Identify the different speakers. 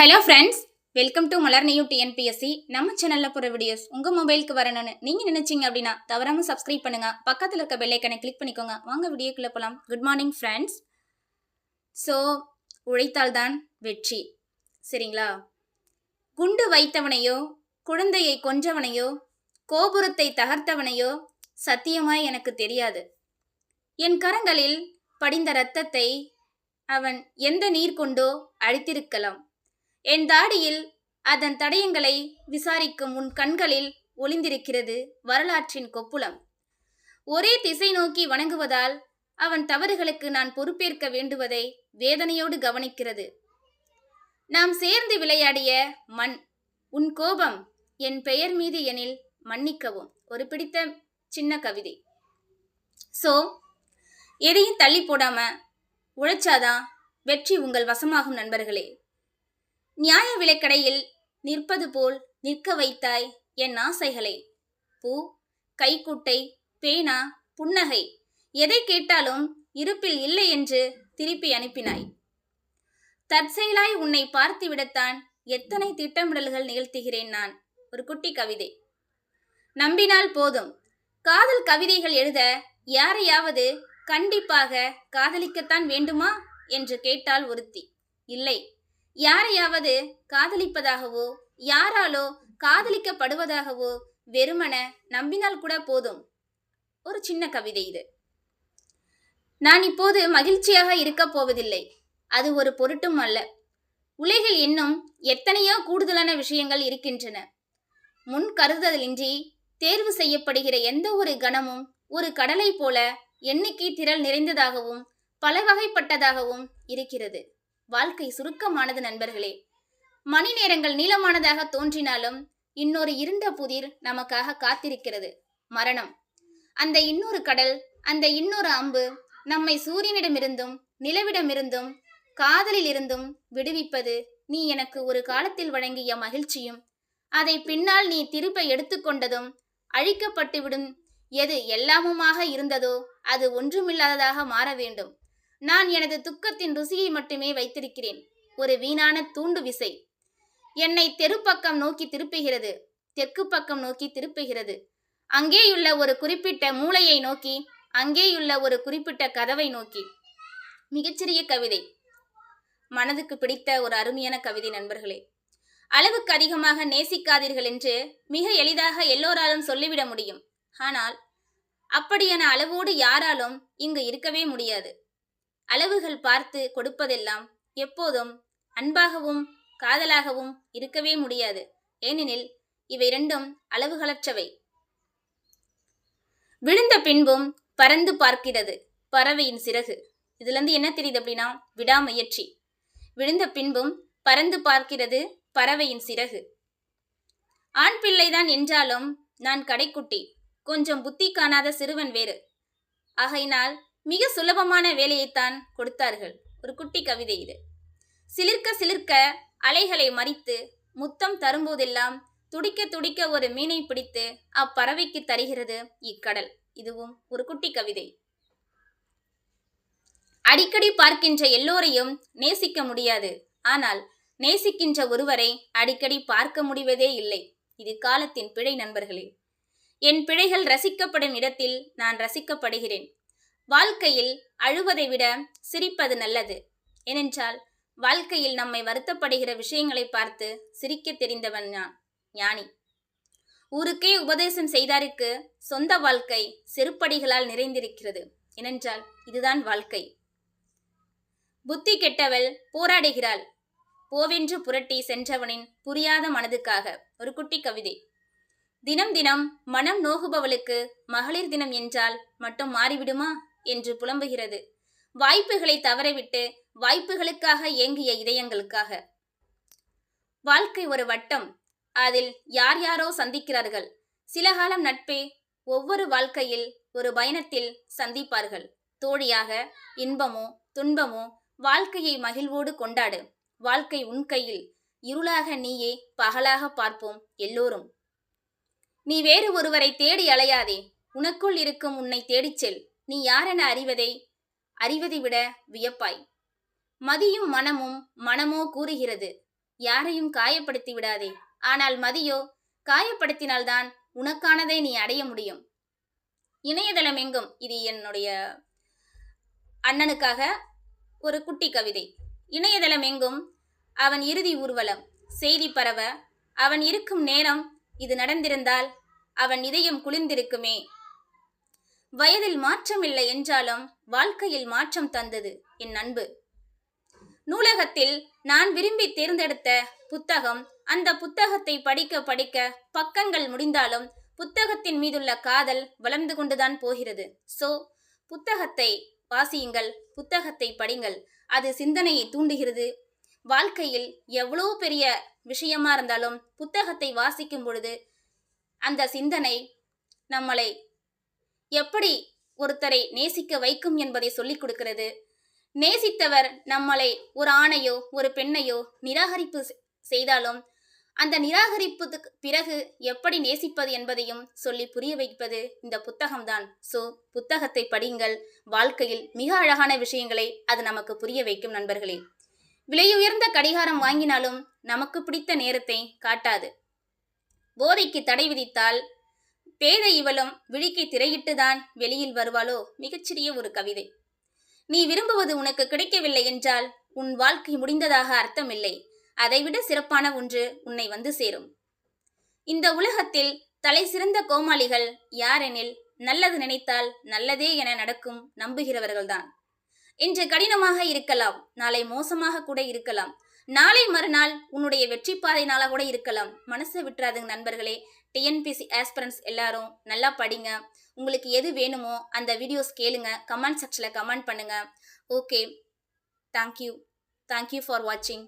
Speaker 1: Hello friends welcome to Malar new TNPSC நம்ம சேனலில் போகிற வீடியோஸ் உங்கள் மொபைலுக்கு வரணும்னு நீங்கள் நினைச்சீங்க அப்படின்னா தவறாம சப்ஸ்கிரைப் பண்ணுங்க. பக்கத்தில் இருக்க பெல்லைக்கனை கிளிக் பண்ணிக்கோங்க. வாங்க வீடியோக்குள்ளே போகலாம் குட் மார்னிங் ஃப்ரெண்ட்ஸ் ஸோ உழைத்தால்தான் வெற்றி. சரிங்களா? குண்டு வைத்தவனையோ குழந்தையை கொன்றவனையோ கோபுரத்தை தகர்த்தவனையோ சத்தியமாய் எனக்கு தெரியாது. என் கரங்களில் படிந்த இரத்தத்தை அவன் எந்த நீர் கொண்டோ அழித்திருக்கலாம். என் தாடியில் அதன் தடயங்களை விசாரிக்கும் உன் கண்களில் ஒளிந்திருக்கிறது வரலாற்றின் கொப்புளம். ஒரே திசை நோக்கி வணங்குவதால் அவன் தவறுகளுக்கு நான் பொறுப்பேற்க வேண்டுவதை வேதனையோடு கவனிக்கிறது. நாம் சேர்ந்து விளையாடிய மண் உன் கோபம் என் பெயர் மீது எனில் மன்னிக்கவும். ஒரு பிடித்த சின்ன கவிதை. ஸோ எதையும் தள்ளி போடாம உழைச்சாதான் வெற்றி உங்கள் வசமாகும் நண்பர்களே. நியாய விலைக்கடையில் நிற்பது போல் நிற்க வைத்தாய் என் ஆசைகளை. பூ கைக்குட்டை பேனா புன்னகை எதை கேட்டாலும் இருப்பில் இல்லை என்று திருப்பி அனுப்பினாய். தற்செயலாய் உன்னை பார்த்துவிடத்தான் எத்தனை திட்டமிடல்கள் நிகழ்த்துகிறேன் நான். ஒரு குட்டி கவிதை. நம்பினால் போதும். காதல் கவிதைகள் எழுத யாரையாவது கண்டிப்பாக காதலிக்கத்தான் வேண்டுமா? என்று கேட்டால் ஒருத்தி. இல்லை. யாரையாவது காதலிப்பதாகவோ யாராலோ காதலிக்கப்படுவதாகவோ வெறுமன நம்பினால் கூட போதும். ஒரு சின்ன கவிதை இது. நான் இப்போது மகிழ்ச்சியாக இருக்கப் போவதில்லை. அது ஒரு பொருட்டும் அல்ல. உலகில் இன்னும் எத்தனையோ கூடுதலான விஷயங்கள் இருக்கின்றன. முன் கருதலின்றி தேர்வு செய்யப்படுகிற எந்த ஒரு கணமும் ஒரு கடலை போல எண்ணிக்கை திரள் நிறைந்ததாகவும் பல வகைப்பட்டதாகவும் இருக்கிறது. வாழ்க்கை சுருக்கமானது நண்பர்களே. மணி நேரங்கள் நீளமானதாக தோன்றினாலும் இன்னொரு இருண்ட புதிர் நமக்காக காத்திருக்கிறது. மரணம். அந்த இன்னொரு கடல் அந்த இன்னொரு அம்பு நம்மை சூரியனிடமிருந்தும் நிலவிடமிருந்தும் காதலில் இருந்தும் விடுவிப்பது நீ எனக்கு ஒரு காலத்தில் வழங்கிய மகிழ்ச்சியும் அதை பின்னால் நீ திருப்ப எடுத்துக்கொண்டதும் அழிக்கப்பட்டுவிடும் எது எல்லாமுமாக இருந்ததோ அது ஒன்றுமில்லாததாக மாற வேண்டும். நான் எனது துக்கத்தின் ருசியை மட்டுமே வைத்திருக்கிறேன். ஒரு வீணான தூண்டு விசை. என்னை தெருப்பக்கம் நோக்கி திருப்புகிறது. தெற்கு பக்கம் நோக்கி திருப்புகிறது. அங்கேயுள்ள ஒரு குறிப்பிட்ட மூளையை நோக்கி அங்கேயுள்ள ஒரு குறிப்பிட்ட கதவை நோக்கி. மிகச்சிறிய கவிதை. மனதுக்கு பிடித்த ஒரு அருமையான கவிதை நண்பர்களே. அளவுக்கு அதிகமாக நேசிக்காதீர்கள் என்று மிக எளிதாக எல்லோராலும் சொல்லிவிட முடியும். ஆனால் அப்படியான அளவோடு யாராலும் இங்கு இருக்கவே முடியாது. அளவுகள் பார்த்து கொடுப்பதெல்லாம் எப்போதும் அன்பாகவும் காதலாகவும் இருக்கவே முடியாது. ஏனெனில் இவை இரண்டும் அளவுகளற்றவை. விழுந்த பின்பும் பறந்து பார்க்கிறது பறவையின் சிறகு. இதுல இருந்து என்ன தெரியுது அப்படின்னா விடாமுயற்சி. விழுந்த பின்பும் பறந்து பார்க்கிறது பறவையின் சிறகு. ஆண் பிள்ளைதான் என்றாலும் நான் கடைக்குட்டி. கொஞ்சம் புத்தி காணாத சிறுவன் வேறு. ஆகையினால் மிக சுலபமான வேலையைத்தான் கொடுத்தார்கள். ஒரு குட்டி கவிதை இது. சிலிர்க்க சிலிர்க்க அலைகளை மறித்து முத்தம் தரும்போதெல்லாம் துடிக்க துடிக்க ஒரு மீனை பிடித்து அப்பறவைக்கு தருகிறது இக்கடல். இதுவும் ஒரு குட்டி கவிதை. அடிக்கடி பார்க்கின்ற எல்லோரையும் நேசிக்க முடியாது. ஆனால் நேசிக்கின்ற ஒருவரை அடிக்கடி பார்க்க முடிவதே இல்லை. இது காலத்தின் பிழை நண்பர்களே. என் பிழைகள் ரசிக்கப்படும் இடத்தில் நான் ரசிக்கப்படுகிறேன். வாழ்க்கையில் அழுவதை விட சிரிப்பது நல்லது. ஏனென்றால் வாழ்க்கையில் நம்மை வருத்தப்படுகிற விஷயங்களை பார்த்து சிரிக்க தெரிந்தவன் நான் ஞானி. ஊருக்கே உபதேசம் செய்தாருக்கு சொந்த வாழ்க்கை செருப்படிகளால் நிறைந்திருக்கிறது. ஏனென்றால் இதுதான் வாழ்க்கை. புத்தி கெட்டவள் போராடுகிறாள். போவென்று புரட்டி சென்றவனின் புரியாத மனதுக்காக. ஒரு குட்டி கவிதை. தினம் தினம் மனம் நோகுபவளுக்கு மகளிர் தினம் என்றால் மட்டும் மாறிவிடுமா? என்று புலம்புகிறது. வாய்ப்புகளை தவறவிட்டு வாய்ப்புகளுக்காக ஏங்கிய இதயங்களுக்காக. வாழ்க்கை ஒரு வட்டம். அதில் யார் யாரோ சந்திக்கிறார்கள். சில காலம் நட்பே ஒவ்வொரு வாழ்க்கையில் ஒரு பயணத்தில் சந்திப்பார்கள். தோழியாக இன்பமோ துன்பமோ வாழ்க்கையை மகிழ்வோடு கொண்டாடு. வாழ்க்கை உன் கையில். இருளாக நீயே பகலாக பார்ப்போம் எல்லோரும். நீ வேறு ஒருவரை தேடி அலையாதே. உனக்குள் இருக்கும் உன்னை தேடிச் செல். நீ யாரென அறிவதை? அறிவதை விட வியப்பாய். மதியும் மனமும் மனமோ கூறுகிறது. யாரையும் காயப்படுத்தி விடாதே. ஆனால் மதியோ காயப்படுத்தினால்தான் உனக்கானதை நீ அடைய முடியும். இணையதளம் எங்கும்? இது என்னுடைய அண்ணனுக்காக ஒரு குட்டி கவிதை. இணையதளம் எங்கும்? அவன் இறுதி ஊர்வலம். செய்தி பரவ அவன் இருக்கும் நேரம் இது நடந்திருந்தால் அவன் இதயம் குளிர்ந்திருக்குமே வயதில் மாற்றமில்லை என்றாலும் வாழ்க்கையில் மாற்றம் தந்தது என் அன்பு. நூலகத்தில் நான் விரும்பி தேர்ந்தெடுத்த புத்தகம் அந்த புத்தகத்தை படிக்க படிக்க பக்கங்கள் முடிந்தாலும் புத்தகத்தின் மீதுள்ள காதல் வளர்ந்து கொண்டுதான் போகிறது. சோ புத்தகத்தை வாசியுங்கள் புத்தகத்தை படிங்கள் அது சிந்தனையை தூண்டுகிறது. வாழ்க்கையில் எவ்வளோ பெரிய விஷயமா இருந்தாலும் புத்தகத்தை வாசிக்கும் பொழுது அந்த சிந்தனை நம்மளை எப்படி ஒருத்தரை நேசிக்க வைக்கும் என்பதை சொல்லிக் கொடுக்கிறது? நேசித்தவர் நம்மளை ஒரு ஆணையோ ஒரு பெண்ணையோ நிராகரிப்பு செ- செய்தாலும் அந்த நிராகரிப்புக்கு பிறகு எப்படி நேசிப்பது என்பதையும் சொல்லி புரிய வைப்பது இந்த புத்தகம்தான். சோ புத்தகத்தை படியுங்கள். வாழ்க்கையில் மிக அழகான விஷயங்களை அது நமக்கு புரிய வைக்கும் நண்பர்களே. விலையுயர்ந்த கடிகாரம் வாங்கினாலும் நமக்கு பிடித்த நேரத்தை காட்டாது. போதைக்கு தடை விதித்தால் பேதை இவளும் விழிக்கு திரையிட்டுதான் வெளியில் வருவாளோ மிகச்சிறிய ஒரு கவிதை. நீ விரும்புவது உனக்கு கிடைக்கவில்லை என்றால் உன் வாழ்க்கை முடிந்ததாக அர்த்தமில்லை. அதைவிட சிறப்பான ஒன்று உன்னை வந்து சேரும். இந்த உலகத்தில் தலை சிறந்த கோமாளிகள் யாரெனில் நல்லது நினைத்தால் நல்லதே என நடக்கும் நம்புகிறவர்கள்தான். இன்று கடினமாக இருக்கலாம் நாளை மோசமாக கூட இருக்கலாம். நாளை மறுநாள் உன்னுடைய வெற்றி பாதை நாளாக கூட இருக்கலாம். மனசை விட்டுறாதுங்க நண்பர்களே. டிஎன்பிசி ஆஸ்பிரன்ஸ் எல்லாரும் நல்லா படிங்க. உங்களுக்கு எது வேணுமோ அந்த வீடியோஸ் கேளுங்க. கமெண்ட் செக்ஷனில் கமெண்ட் பண்ணுங்க. ஓகே தேங்க்யூ தேங்க்யூ ஃபார் வாட்சிங்